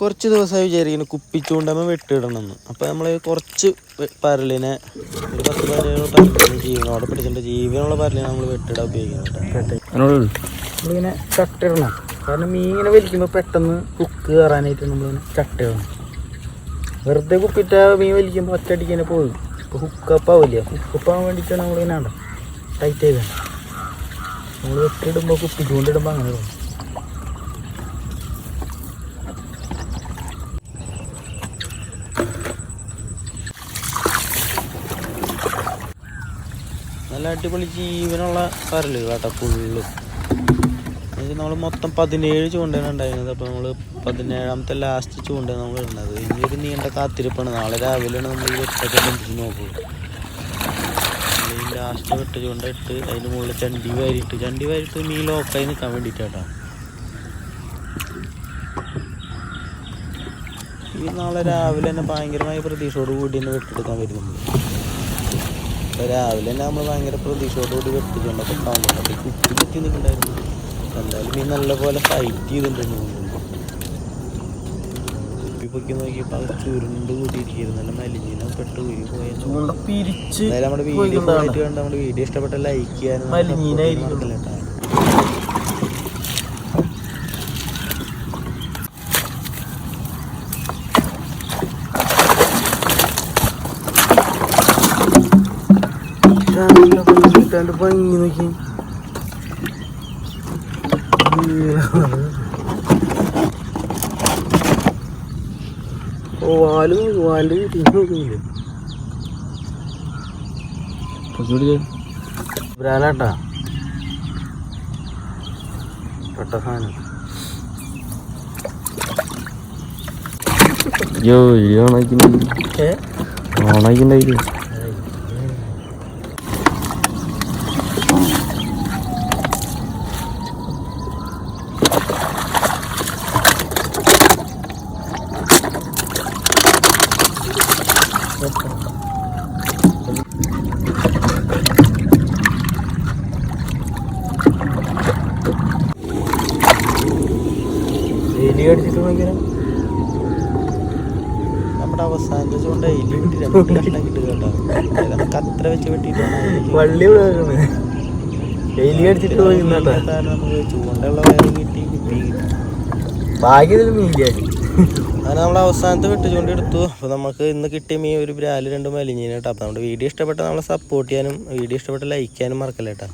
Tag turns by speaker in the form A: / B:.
A: കുറച്ച് ദിവസമായി വിചാരിക്കുന്നു കുപ്പിച്ചൂണ്ടമ്മ വെട്ടിയിടണമെന്ന് അപ്പോൾ നമ്മൾ കുറച്ച് പരലിനെ ഒരു പത്ത് പരലിനോട്ട് പരലിന് ജീവനോടെ പിടിച്ചിട്ട് ജീവനുള്ള പരലിനെ നമ്മൾ വെട്ടിടാൻ
B: ഉപയോഗിക്കുന്നുണ്ട്.
A: നമ്മളിങ്ങനെ ചട്ടിടണം. കാരണം മീൻ വലിക്കുമ്പോൾ പെട്ടെന്ന് കുക്ക് കയറാനായിട്ട് നമ്മളിങ്ങനെ ചട്ടിടണം. വെറുതെ കുപ്പിട്ട മീൻ വലിക്കുമ്പോൾ ഒറ്റയടിക്ക് തന്നെ പോകും ഇപ്പോൾ ഹുക്കപ്പ് ആവില്ല. ഹുക്കപ്പ് ആവാൻ വേണ്ടിയിട്ടാണ് നമ്മളിങ്ങനെ ഉണ്ടോ ടൈറ്റ് ചെയ്തത്. നമ്മൾ വെട്ടിടുമ്പോൾ കുപ്പിച്ചുകൊണ്ടിടുമ്പോൾ അങ്ങനെ തോന്നും. നല്ല അടിപൊളി ജീവനുള്ള കരൽ കേട്ടോ ഫുള്ള് നമ്മൾ മൊത്തം പതിനേഴ് ചൂണ്ടയാണ് ഉണ്ടായിരുന്നത്. അപ്പോൾ നമ്മൾ പതിനേഴാമത്തെ ലാസ്റ്റ് ചൂണ്ടയാണ് നമ്മൾ ഇടുന്നത്. ഇനി ഒരു നീണ്ട കാത്തിരിപ്പാണ്. നാളെ രാവിലെയാണ് നമ്മൾ ഈ വെട്ടൊക്കെ ബന്ധിച്ച് നോക്കുക. ഈ ലാസ്റ്റ് വെട്ട ചൂണ്ട ഇട്ട് അതിന് മുകളിൽ ചണ്ടി വാരിയിട്ട് ചണ്ടി വാരിയിട്ട് നീ ലോക്കായി നിൽക്കാൻ വേണ്ടിയിട്ടാട്ടോ. ഈ നാളെ രാവിലെ തന്നെ ഭയങ്കരമായ പ്രതീക്ഷയോട് കൂടി തന്നെ വെട്ടെടുക്കാൻ വരുന്നുണ്ട് അപ്പോൾ രാവിലെ തന്നെ നമ്മൾ ഭയങ്കര പ്രതീക്ഷയോടുകൂടി വെട്ടിച്ചുകൊണ്ടൊക്കെ കാണുന്നുണ്ട് അപ്പോൾ ഈ കുപ്പി കുത്തി നിൽക്കണ്ടായിരുന്നു എന്തായാലും മീൻ നല്ലപോലെ ഫൈറ്റ് ചെയ്തിട്ടുണ്ടെന്ന് തോന്നുന്നു കുപ്പി പൊക്കി നോക്കിയപ്പോൾ ചുരുണ്ട് കൂട്ടിയിരിക്കുന്നു നല്ല മലിഞ്ഞിനും പെട്ട് ഊരി പോയ
B: ചൂണ്ട പിരിച്ച്
A: എന്തായാലും നമ്മുടെ വീഡിയോ കണ്ട് നമ്മുടെ വീഡിയോ ഇഷ്ടപ്പെട്ട ലൈക്ക് ചെയ്യാനും കേട്ടോ.
B: കിട്ടാണ്ട് ഭംഗി നോക്കി വാൽ വാലിന്റെ വീട്ടിൽ നോക്കുന്നില്ലേ ബ്രാലാട്ടാ. പെട്ട സാധനം
C: അയ്യോ ഈ ഓണാക്കിണ്ടായി ഓണാക്കിണ്ടായില്ലേ
B: എലി അടിച്ചിട്ട് ഭയങ്കര
A: നമ്മുടെ അവസാനത്തെ ചൂണ്ട എലി വെട്ടി രണ്ട് കഷ്ടാക്കിട്ട് കേട്ടോ. കത്ര വെച്ച് വെട്ടിയിട്ടാണ് എലി
B: വള്ളി വിളകണേ എലി അടിച്ചിട്ട് പോയി നിന്നാട്ടാ.
A: കാരണം നമുക്ക് ചൂണ്ടുള്ള വയറും കിട്ടി കിട്ടി
B: ഭാഗ്യത്തിൽ മീൻകാരി
A: അങ്ങനെ നമ്മൾ അവസാനത്തെ വെട്ട് ചൂണ്ട എടുത്തു. അപ്പോൾ നമുക്ക് ഇന്ന് കിട്ടിയ മീൻ ഒരു ബ്രാൽ രണ്ട് മലിഞ്ഞീന് കേട്ടോ. അപ്പോൾ നമ്മുടെ വീഡിയോ ഇഷ്ടപ്പെട്ട നമ്മളെ സപ്പോർട്ട് ചെയ്യാനും വീഡിയോ ഇഷ്ടപ്പെട്ട ലൈക്ക് ചെയ്യാനും മറക്കല്ലേട്ടാ